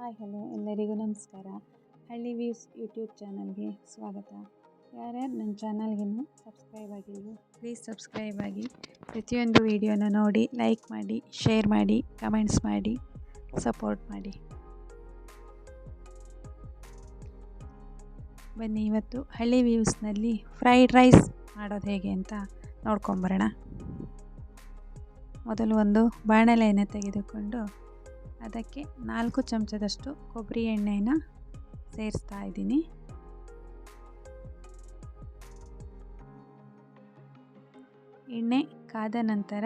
Hi, hello, ಎಲ್ಲರಿಗೂ ನಮಸ್ಕಾರ. ಹಳ್ಳಿ ವ್ಯೂಸ್ ಯೂಟ್ಯೂಬ್ ಚಾನಲ್ಗೆ ಸ್ವಾಗತ. ಯಾರ್ಯಾರು ನನ್ನ ಚಾನಲ್ಗಿನ್ನೂ ಸಬ್ಸ್ಕ್ರೈಬ್ ಆಗಿಲ್ವೋ, ಪ್ಲೀಸ್ ಸಬ್ಸ್ಕ್ರೈಬ್ ಆಗಿ. ಪ್ರತಿಯೊಂದು ವೀಡಿಯೋನ ನೋಡಿ, ಲೈಕ್ ಮಾಡಿ, ಶೇರ್ ಮಾಡಿ, ಕಮೆಂಟ್ಸ್ ಮಾಡಿ, ಸಪೋರ್ಟ್ ಮಾಡಿ. ಬನ್ನಿ, ಇವತ್ತು ಹಳ್ಳಿ ವ್ಯೂಸ್ನಲ್ಲಿ ಫ್ರೈಡ್ ರೈಸ್ ಮಾಡೋದು ಹೇಗೆ ಅಂತ ನೋಡ್ಕೊಂಬರೋಣ. ಮೊದಲು ಒಂದು ಬಾಣಲೆಯನ್ನು ತೆಗೆದುಕೊಂಡು ಅದಕ್ಕೆ ನಾಲ್ಕು ಚಮಚದಷ್ಟು ಕೊಬ್ಬರಿ ಎಣ್ಣೆನ ಸೇರಿಸ್ತಾ ಇದ್ದೀನಿ. ಎಣ್ಣೆ ಕಾದ ನಂತರ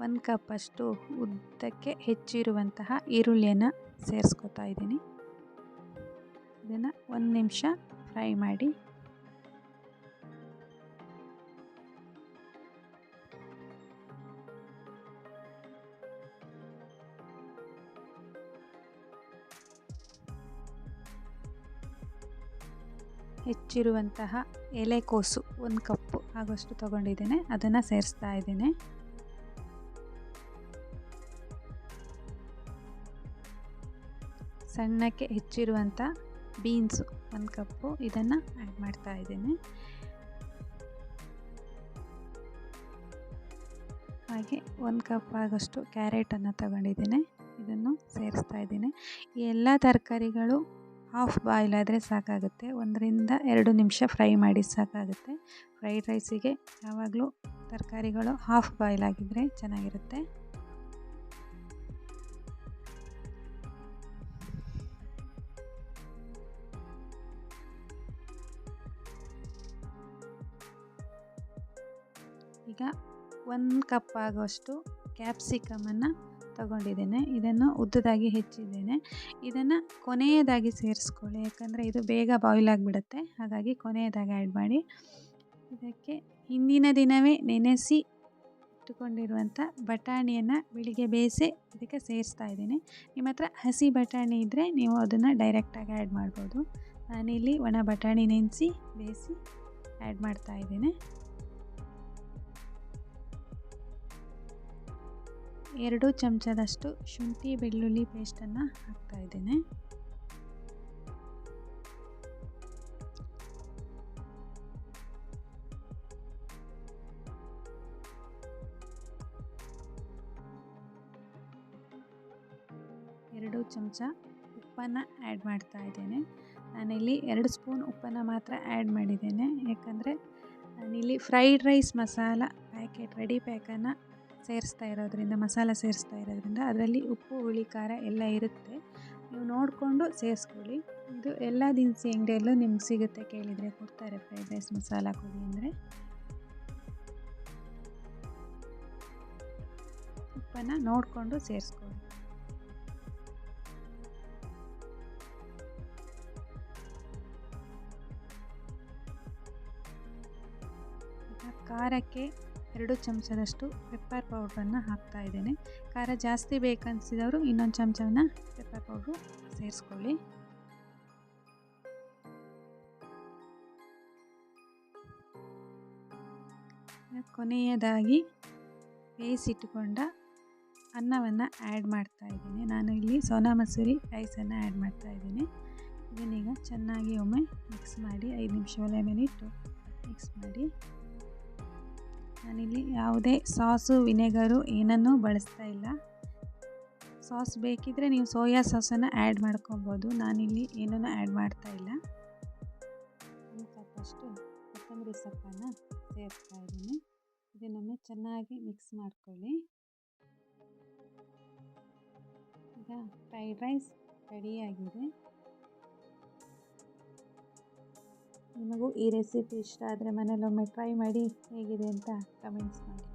ಒಂದು ಕಪ್ಪಷ್ಟು ಉದ್ದಕ್ಕೆ ಹೆಚ್ಚಿರುವಂತಹ ಈರುಳ್ಳಿಯನ್ನು ಸೇರಿಸ್ಕೊತಾ ಇದ್ದೀನಿ. ಇದನ್ನು ಒಂದು ನಿಮಿಷ ಫ್ರೈ ಮಾಡಿ ಹೆಚ್ಚಿರುವಂತಹ ಎಲೆಕೋಸು ಒಂದು ಕಪ್ಪು ಆಗೋಷ್ಟು ತೊಗೊಂಡಿದ್ದೇನೆ. ಅದನ್ನು ಸೇರಿಸ್ತಾ ಇದ್ದೇನೆ. ಸಣ್ಣಕ್ಕೆ ಹೆಚ್ಚಿರುವಂಥ ಬೀನ್ಸು ಒಂದು ಕಪ್ಪು ಇದನ್ನು ಆ್ಯಡ್ ಮಾಡ್ತಾ ಇದ್ದೇನೆ. ಹಾಗೆ ಒಂದು ಕಪ್ ಆಗೋಷ್ಟು ಕ್ಯಾರೆಟನ್ನು ತಗೊಂಡಿದ್ದೇನೆ. ಇದನ್ನು ಸೇರಿಸ್ತಾ ಇದ್ದೀನಿ. ಈ ಎಲ್ಲ ತರಕಾರಿಗಳು ಹಾಫ್ ಬಾಯ್ಲ್ ಆದರೆ ಸಾಕಾಗುತ್ತೆ. ಒಂದರಿಂದ ಎರಡು ನಿಮಿಷ ಫ್ರೈ ಮಾಡಿ ಸಾಕಾಗುತ್ತೆ. ಫ್ರೈಡ್ ರೈಸಿಗೆ ಯಾವಾಗಲೂ ತರಕಾರಿಗಳು ಹಾಫ್ ಬಾಯ್ಲ್ ಆಗಿದ್ದರೆ ಚೆನ್ನಾಗಿರುತ್ತೆ. ಈಗ ಒಂದು ಕಪ್ ಆಗೋಷ್ಟು ಕ್ಯಾಪ್ಸಿಕಮನ್ನು ತಗೊಂಡಿದ್ದೇನೆ. ಇದನ್ನು ಉದ್ದದಾಗಿ ಹೆಚ್ಚಿದ್ದೇನೆ. ಇದನ್ನು ಕೊನೆಯದಾಗಿ ಸೇರಿಸ್ಕೊಳ್ಳಿ. ಯಾಕಂದರೆ ಇದು ಬೇಗ ಬಾಯ್ಲ್ ಆಗಿಬಿಡುತ್ತೆ. ಹಾಗಾಗಿ ಕೊನೆಯದಾಗಿ ಆ್ಯಡ್ ಮಾಡಿ. ಇದಕ್ಕೆ ಹಿಂದಿನ ದಿನವೇ ನೆನೆಸಿ ಇಟ್ಟುಕೊಂಡಿರುವಂಥ ಬಟಾಣಿಯನ್ನು ಬೆಳಿಗ್ಗೆ ಬೇಯಿಸಿ ಇದಕ್ಕೆ ಸೇರಿಸ್ತಾ ಇದ್ದೀನಿ. ನಿಮ್ಮ ಹತ್ರ ಹಸಿ ಬಟಾಣಿ ಇದ್ದರೆ ನೀವು ಅದನ್ನು ಡೈರೆಕ್ಟಾಗಿ ಆ್ಯಡ್ ಮಾಡ್ಬೋದು. ನಾನಿಲ್ಲಿ ಒಣ ಬಟಾಣಿ ನೆನೆಸಿ, ಬೇಯಿಸಿ ಆ್ಯಡ್ ಮಾಡ್ತಾ ಎರಡು ಚಮಚದಷ್ಟು ಶುಂಠಿ ಬೆಳ್ಳುಳ್ಳಿ ಪೇಸ್ಟನ್ನು ಹಾಕ್ತಾಯಿದ್ದೇನೆ ಎರಡು ಚಮಚ ಉಪ್ಪನ್ನು ಆ್ಯಡ್ ಮಾಡ್ತಾ ಇದ್ದೇನೆ. ನಾನಿಲ್ಲಿ ಎರಡು ಸ್ಪೂನ್ ಉಪ್ಪನ್ನು ಮಾತ್ರ ಆ್ಯಡ್ ಮಾಡಿದ್ದೇನೆ. ಯಾಕಂದರೆ ನಾನಿಲ್ಲಿ fried rice masala packet ready ಪ್ಯಾಕನ್ನು ಸೇರಿಸ್ತಾ ಇರೋದ್ರಿಂದ, ಮಸಾಲ ಸೇರಿಸ್ತಾ ಇರೋದ್ರಿಂದ ಅದರಲ್ಲಿ ಉಪ್ಪು, ಹುಳಿ, ಖಾರ ಎಲ್ಲ ಇರುತ್ತೆ. ನೀವು ನೋಡಿಕೊಂಡು ಸೇರಿಸ್ಕೊಳ್ಳಿ. ಇದು ಎಲ್ಲ ದಿನಸಿ ಅಂಗಡಿಯಲ್ಲೂ ನಿಮ್ಗೆ ಸಿಗುತ್ತೆ ಕೇಳಿದರೆ ಕೊಡ್ತಾರೆ ಫ್ರೈಡ್ ರೈಸ್ ಮಸಾಲ ಕೊಡಿ ಅಂದರೆ. ಉಪ್ಪನ್ನು ನೋಡಿಕೊಂಡು ಸೇರಿಸ್ಕೊಳ್ಳಿ. ಖಾರಕ್ಕೆ ಎರಡು ಚಮಚದಷ್ಟು ಪೆಪ್ಪರ್ ಪೌಡ್ರನ್ನು ಹಾಕ್ತಾ ಇದ್ದೇನೆ. ಖಾರ ಜಾಸ್ತಿ ಬೇಕನ್ನಿಸಿದವರು ಇನ್ನೊಂದು ಚಮಚವನ್ನು ಪೆಪ್ಪರ್ ಪೌಡ್ರು ಸೇರಿಸ್ಕೊಳ್ಳಿ. ಕೊನೆಯದಾಗಿ ಬೇಯಿಸಿಟ್ಟುಕೊಂಡ ಅನ್ನವನ್ನು ಆ್ಯಡ್ ಮಾಡ್ತಾ ಇದ್ದೀನಿ. ನಾನು ಇಲ್ಲಿ ಸೋನಾ ಮಸೂರಿ ರೈಸನ್ನು ಆ್ಯಡ್ ಮಾಡ್ತಾ ಇದ್ದೀನಿ. ಇದನ್ನೀಗ ಚೆನ್ನಾಗಿ ಒಮ್ಮೆ ಮಿಕ್ಸ್ ಮಾಡಿ ಐದು ನಿಮಿಷ ಒಲೆ ಮೇಲೆ ಇಟ್ಟು ಮಿಕ್ಸ್ ಮಾಡಿ. ನಾನಿಲ್ಲಿ ಯಾವುದೇ ಸಾಸು, ವಿನೆಗರು ಏನನ್ನೂ ಬಳಸ್ತಾ ಇಲ್ಲ. ಸಾಸ್ ಬೇಕಿದ್ದರೆ ನೀವು ಸೋಯಾ ಸಾಸನ್ನು ಆ್ಯಡ್ ಮಾಡ್ಕೊಬೋದು. ನಾನಿಲ್ಲಿ ಏನನ್ನು ಆ್ಯಡ್ ಮಾಡ್ತಾ ಇಲ್ಲ. ಸಾಕಷ್ಟು ಕೊತ್ತಂಬರಿ ಸೊಪ್ಪನ್ನು ಸೇರಿಸ್ತಾ ಇದ್ದೀನಿ. ಇದನ್ನೊಮ್ಮೆ ಚೆನ್ನಾಗಿ ಮಿಕ್ಸ್ ಮಾಡ್ಕೊಳ್ಳಿ. ಈಗ ಫ್ರೈಡ್ ರೈಸ್ ರೆಡಿಯಾಗಿದೆ ನಿಮಗೂ ಈ ರೆಸಿಪಿ ಇಷ್ಟ ಆದರೆ ಮನೇಲೊಮ್ಮೆ ಟ್ರೈ ಮಾಡಿ ಹೇಗಿದೆ ಅಂತ ಕಮೆಂಟ್ಸ್ ಮಾಡಿ.